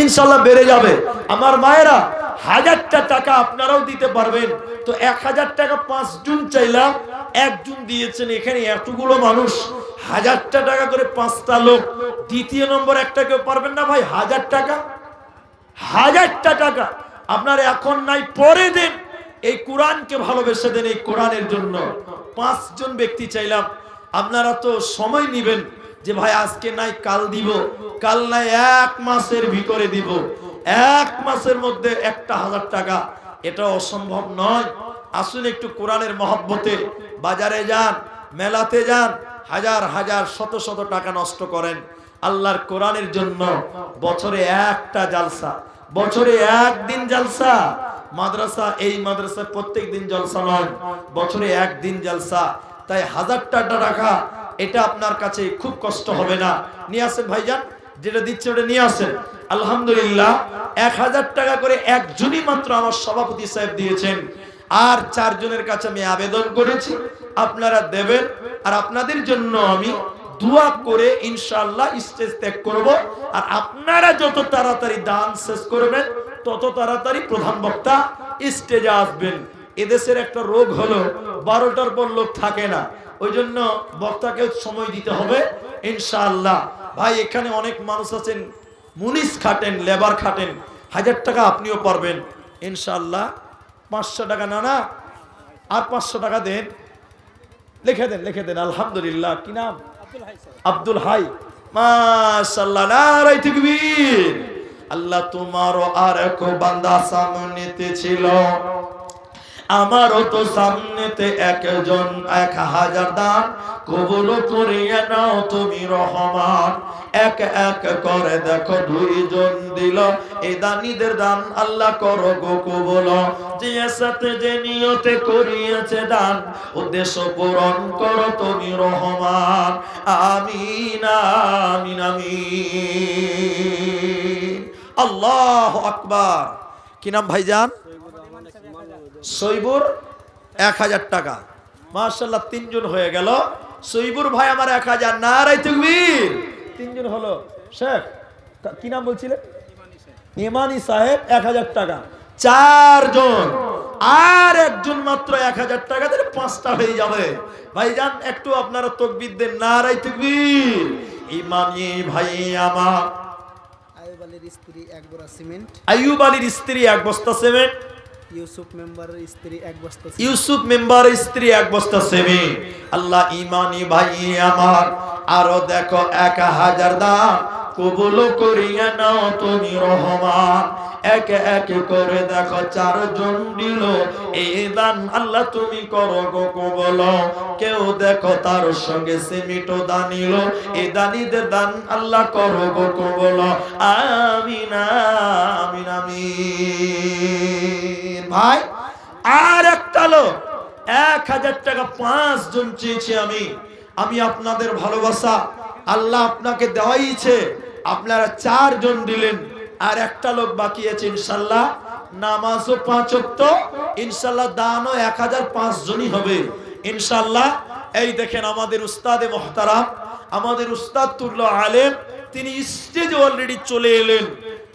ইনশাল্লাহ বেড়ে যাবে। আমার মায়েরা হাজারটা টাকা আপনারাও দিতে পারবেন। তো এক হাজার টাকা পাঁচ জুন চাইলাম একজন দিয়েছেন এখানে এতগুলো মানুষ। হাজারটা টাকা করে পাঁচটা লোক। দ্বিতীয় নম্বর একটা কেউ পারবেন না ভাই? হাজার টাকা? হাজারটা টাকা। আপনার এখন নাই পরে দেন এই কোরআনকে ভালোবেসে দেন এই কোরআনের জন্য। পাঁচজন ব্যক্তি চাইলাম। আপনারা তো সময় নিবেন। যে ভাই, আজকে নাই, কাল দিব। কাল নাই, এক মাসের ভিতরে দিব। এক মাসের মধ্যে একটা হাজার টাকা। এটা অসম্ভব নয়। আসুন একটু কোরআনের মহব্বতে বাজারে যান, মেলাতে যান, হাজার হাজার, শত শত টাকা নষ্ট করেন। আল্লাহর কোরআনের জন্য বছরে একটা জালসা, বছরে একদিন জালসা। মাদ্রাসা, এই মাদ্রাসা প্রত্যেক দিন জলসা নয়, বছরে একদিন জালসা। তাই হাজারটা টাকা এটা আপনার কাছে খুব কষ্ট হবে না। নিয়ে আসেন ভাইজান, যেটা দিচ্ছে ওটা নিয়ে আসেন। আলহামদুলিল্লাহ, এক হাজার টাকা করে একজনই মাত্র আমার সভাপতি সাহেব দিয়েছেন। আর চারজনের কাছে আমি আবেদন করেছি, আপনারা দেবেন, আর আপনাদের জন্য আমি দোয়া করে ইনশাআল্লাহ স্টেজ ত্যাগ করব। আর আপনারা যত তাড়াতাড়ি দান শেষ করবেন, তত তাড়াতাড়ি প্রধান বক্তা স্টেজে আসবেন। এদেশের একটা রোগ হলো, বারোটার পর লোক থাকে না। ওই জন্য বক্তাকে সময় দিতে হবে, ইনশাআল্লাহ। ভাই, এখানে অনেক মানুষ আছেন, মুনিশ খাটেন, লেবার খাটেন, হাজার টাকা আপনিও পারবেন, ইনশাআল্লাহ। পাঁচশো টাকা না না, আর পাঁচশো টাকা দেন। লিখে দেন লিখে দেন, আলহামদুলিল্লাহ। কি নাম? আব্দুল হাই। মাশাআল্লাহ নারাই তাকবীর। আল্লাহ তোমারও আর এক বান্দা সামনেতে ছিল। আমারও তো সামনেতে একজন, এক হাজার দান কবুল করিয়া নাও তুমি রহমান। এক এক করে দেখো দুইজন দিল এই দানিদের দান আল্লাহ করো গো কবুল। যে সাথে যে নিয়তে করিয়েছে দান, উদ্দেশ্য পূরণ করো তুমি রহমান। আমিন আমিন আমিন। আল্লাহ আকবার। কি নাম ভাইজান? সৈবুর এক হাজার টাকা। মার্শাল্লাহ তিনজন হয়ে গেল। সৈবুর ভাই আমার এক হাজার। না নারাই তুকবীর। তিনজন হলো শেখ। কি নাম বলছিলেন? ইমানি সাহেব এক হাজার টাকা। চারজন। আর একজন মাত্র এক হাজার টাকা তাহলে পাঁচটা হয়ে যাবে। ভাইজান একটু আপনারা তকবির দেন। নারাই তুকবীর। ইমানি ভাই আমার। আয়ুব আলীর স্ত্রী এক বোরা সিমেন্ট। আইয়ুব আলীর স্ত্রী এক বস্তা সিমেন্ট। ইউসুফ মেম্বার স্ত্রী এক বস্তা সেমি আল্লাহ ইমানি ভাই আমার, আরও দেখো এক হাজার দান কবুল করিয়া নাও তুমি রহমান। এক এক করে দেখো চারজন দিল, এই দান আল্লাহ তুমি করো গো কবল। কেউ দেখো তার সঙ্গে সিমিটো দানিল, এই দানিদের দান আল্লাহ করো গো কবল। আমিন আমিন আমিন। ভাই, আর একটা লোক, এক হাজার টাকা পাঁচ জন চেয়েছি আমি। আমি আপনাদের ভালোবাসা, আল্লাহ আপনাকে দেওয়াইছে। আপনারা চারজন দিলেন, আর একটা লোক বাকি আছে ইনশাল্লাহ। নামাজও পাঁচ অক্ত ইনশাল্লাহ দানও এক হাজার পাঁচ জনই হবে। ইনশাল্লাহ, এই দেখেন আমাদের উস্তাদে মহতারাম, আমাদের উস্তাদ তুল্য আলেম, তিনি স্টেজে অলরেডি চলে এলেন।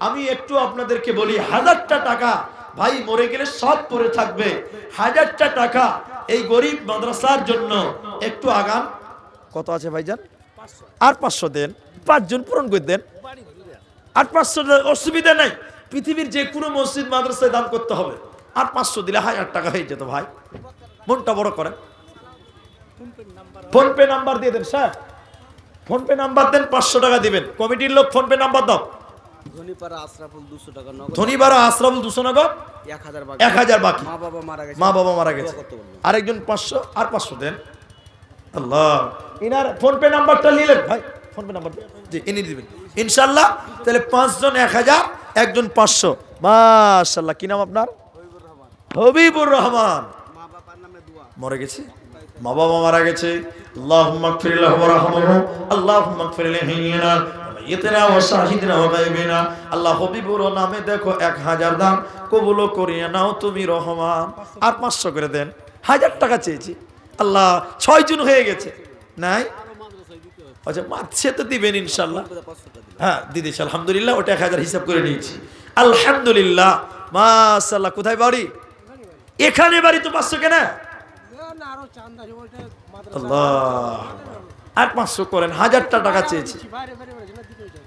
আমি একটু আপনাদেরকে বলি, হাজারটা টাকা ভাই মরে গেলে সব পরে থাকবে। হাজারটা টাকা এই গরিব মাদ্রাসার জন্য। একটু আগান। কত আছে ভাইজান? আর পাঁচশো দেন। পাঁচজন পূরণ করে দেন। আর পাঁচশো অসুবিধা নাই। পৃথিবীর যে কোনো মসজিদ মাদ্রাসায় দান করতে হবে। আর পাঁচশো দিলে হাজার টাকা হয়ে যেত ভাই। মনটা বড় করেন। ফোনপে নাম্বার দিয়ে দেন, স্যার। ফোনপে নাম্বার দেন, পাঁচশো টাকা দিবেন। কমিটির লোক ফোনপে নাম্বার দাও। ধনীপাড়া আশরাফুল দুশো টাকা নগদ। ধনীবার আশরাফুল বাকি। মা বাবা মারা গেছে। মা বাবা মারা গেছে। দোয়া করতে বলবেন। আরেকজন পাঁচশো আর পাঁচশো দেন। আল্লাহ। ইনার ফোন পে নাম্বারটা নিলেন। ভাই ফোন পে নাম্বার জি ইনি দিবেন। ইনশাল্লাহ তাহলে পাঁচজন এক হাজার একজন পাঁচশো। মাশাল্লাহ কি নাম আপনার? হবিবুর রহমান। মা বাবার নামে দোয়া। মরে গেছে? মা বাবা মারা গেছে। আল্লাহুম্মা গফির লাহু ওয়া রাহমহু। আল্লাহুম্মা গফির মাইয়িতিনা ওয়া শাহিদিনা গায়বিনা আল্লাহ হবিবুর নামে দেখো এক হাজার দাম কবুল করিয়া নাও তুমি রহমান। আর পাঁচশো করে দেন। হাজার টাকা চেয়েছি। আল্লাহ ছয় জন হয়ে গেছে। নাই? আচ্ছা মাছে তো দিবেন ইনশাল্লাহ। হ্যাঁ দিদিস আলহামদুলিল্লাহ ওটা এক হাজার হিসাব করে নিয়েছি। আলহামদুলিল্লাহ। মাশাল্লাহ কোথায় বাড়ি? এখানে বাড়ি তো পাঁচশো কেনা? আল্লাহ। আর পাঁচশো করেন, হাজারটা টাকা চেয়েছি।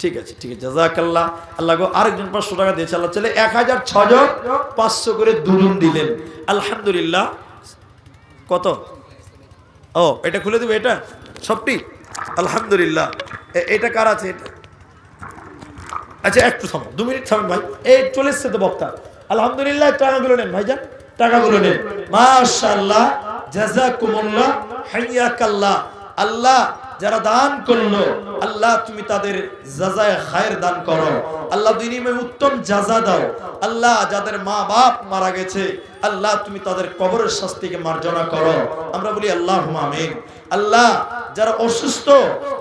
ঠিক আছে ঠিক আছে, জাজাকাল্লাহ। আল্লাহ গো, আরেকজন পাঁচশো টাকা দিয়েছে, আল্লাহ চলে এক হাজার ছজন পাঁচশো করে দুজন দিলেন। আলহামদুলিল্লাহ। কত? ও, এটা খুলে দেবে এটা? সবটি? আলহামদুলিল্লাহ। এটা কার আছে এটা? আচ্ছা একটু থামো, দু মিনিট থামেন ভাই। এই চলে এসছে তো বক্তা। আলহামদুলিল্লাহ, টাকাগুলো নেন ভাইজান, টাকাগুলো নেন। মাশাআল্লাহ জাযাকুমুল্লাহ হাইয়াকাল্লাহ। আল্লাহ যারা দান করল, আল্লাহ তুমি তাদের জাজায় খায়ের দান করো। আল্লাহ বিনিময়ে উত্তম জাজা দাও। আল্লাহ যাদের মা বাপ মারা গেছে, আল্লাহ তুমি তাদের কবরের শাস্তিকে মার্জনা করো। আমরা বলি আল্লাহ আমিন। আল্লাহ যারা অসুস্থ,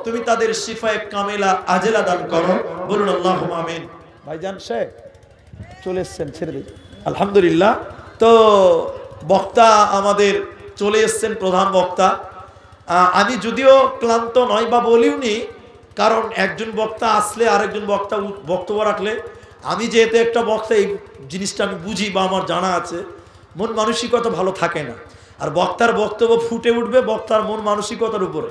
তুমি তাদের শিফায়ে কামেলা, আজেলা দান করো। বলুন আল্লাহ আমিন। ভাইজান শেখ চলে এসছেন, ছেড়ে দিই আলহামদুলিল্লাহ। তো বক্তা আমাদের চলে এসছেন, প্রধান বক্তা। আমি যদিও ক্লান্ত নয় বা বলিও নি কারণ একজন বক্তা আসলে আরেকজন বক্তা বক্তব্য রাখলে, আমি যেহেতু একটা বক্তা, এই জিনিসটা আমি বুঝি বা আমার জানা আছে, মন মানসিকতা ভালো থাকে না। আর বক্তার বক্তব্য ফুটে উঠবে বক্তার মন মানসিকতার উপরে।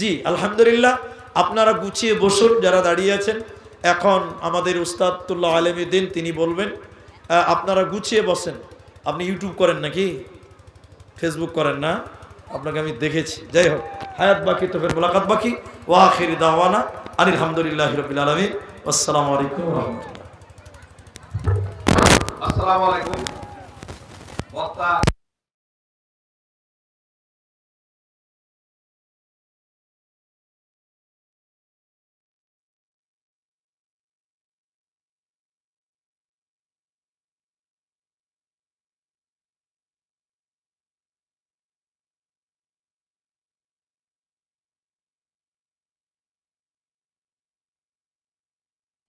জি, আলহামদুলিল্লাহ, আপনারা গুছিয়ে বসুন যারা দাঁড়িয়ে আছেন। এখন আমাদের উস্তাদুল্লাহ আলমীদ্দিন তিনি বলবেন আপনারা গুছিয়ে বসেন। আপনি ইউটিউব করেন নাকি? ফেসবুক করেন না? আপনাকে আমি দেখেছি। যাই হোক, হায়াত বাকি, তোফের মোলাকাত বাকি। ওয়াখির দাওয়ানা আলহামদুলিল্লাহ হামদুলিল্লাহ রবিল আলমী আসসালামু আলাইকুম রহমতুল্লাহ। আসসালামু আলাইকুম।